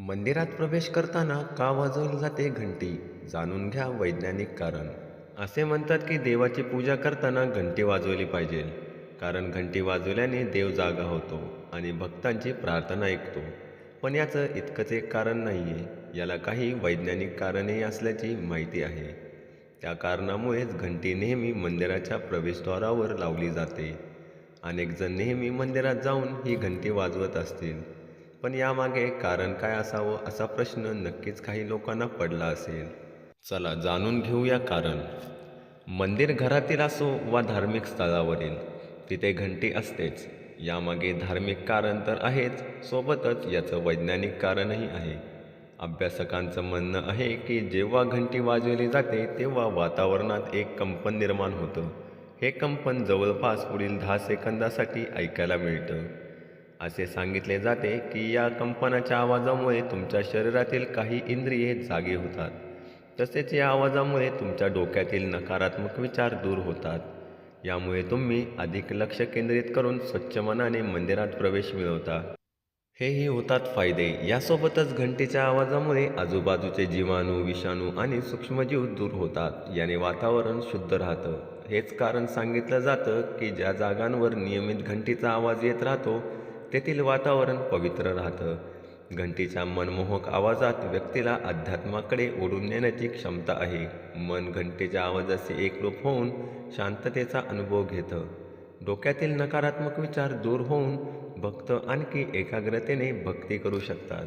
मंदिरात प्रवेश करताना का वाजवली जाते घंटी? जाणून घ्या वैज्ञानिक कारण. असे म्हणतात की देवाची पूजा करताना घंटी वाजवली पाहिजे. कारण घंटी वाजवल्याने देव जागा होतो आणि भक्तांची प्रार्थना ऐकतो. पण याचं इतकंच एक कारण नाही आहे याला काही वैज्ञानिक कारणही असल्याची माहिती आहे. त्या कारणामुळेच घंटी नेहमी मंदिराच्या प्रवेशद्वारावर लावली जाते. अनेकजण नेहमी मंदिरात जाऊन ही घंटी वाजवत असतील. पण यामागे कारण काय असावं असा प्रश्न नक्कीच काही लोकांना पडला असेल. चला जाणून घेऊया कारण. मंदिर घरातील असो वा धार्मिक स्थळावरील तिथे घंटी असतेच. यामागे धार्मिक कारण तर आहेच सोबतच याचं वैज्ञानिक कारणही आहे. अभ्यासकांचं म्हणणं आहे की जेव्हा घंटी वाजवली जाते तेव्हा वातावरणात एक कंपन निर्माण होतं. हे कंपन जवळपास पुढील दहा सेकंदासाठी ऐकायला मिळतं. असे सांगितले जाते की या कंपनाच्या आवाजामुळे तुमच्या शरीरातील काही इंद्रिये जागी होतात. तसेच या आवाजामुळे तुमच्या डोक्यातील नकारात्मक विचार दूर होतात. यामुळे तुम्ही अधिक लक्ष केंद्रित करून स्वच्छ मनाने मंदिरात प्रवेश मिळवता. हेही होतात फायदे. यासोबतच घंटेच्या आवाजामुळे आजूबाजूचे जीवाणू विषाणू आणि सूक्ष्मजीव दूर होतात. याने वातावरण शुद्ध राहतं. हेच कारण सांगितलं जातं की ज्या जागांवर नियमित घंटीचा आवाज येत राहतो तेथील वातावरण पवित्र राहतं. घंटीच्या मनमोहक आवाजात व्यक्तीला अध्यात्माकडे ओढून नेण्याची क्षमता आहे. मन घंटेच्या आवाजाशी एकरूप होऊन शांततेचा अनुभव घेतं. डोक्यातील नकारात्मक विचार दूर होऊन भक्त आणखी एकाग्रतेने भक्ती करू शकतात.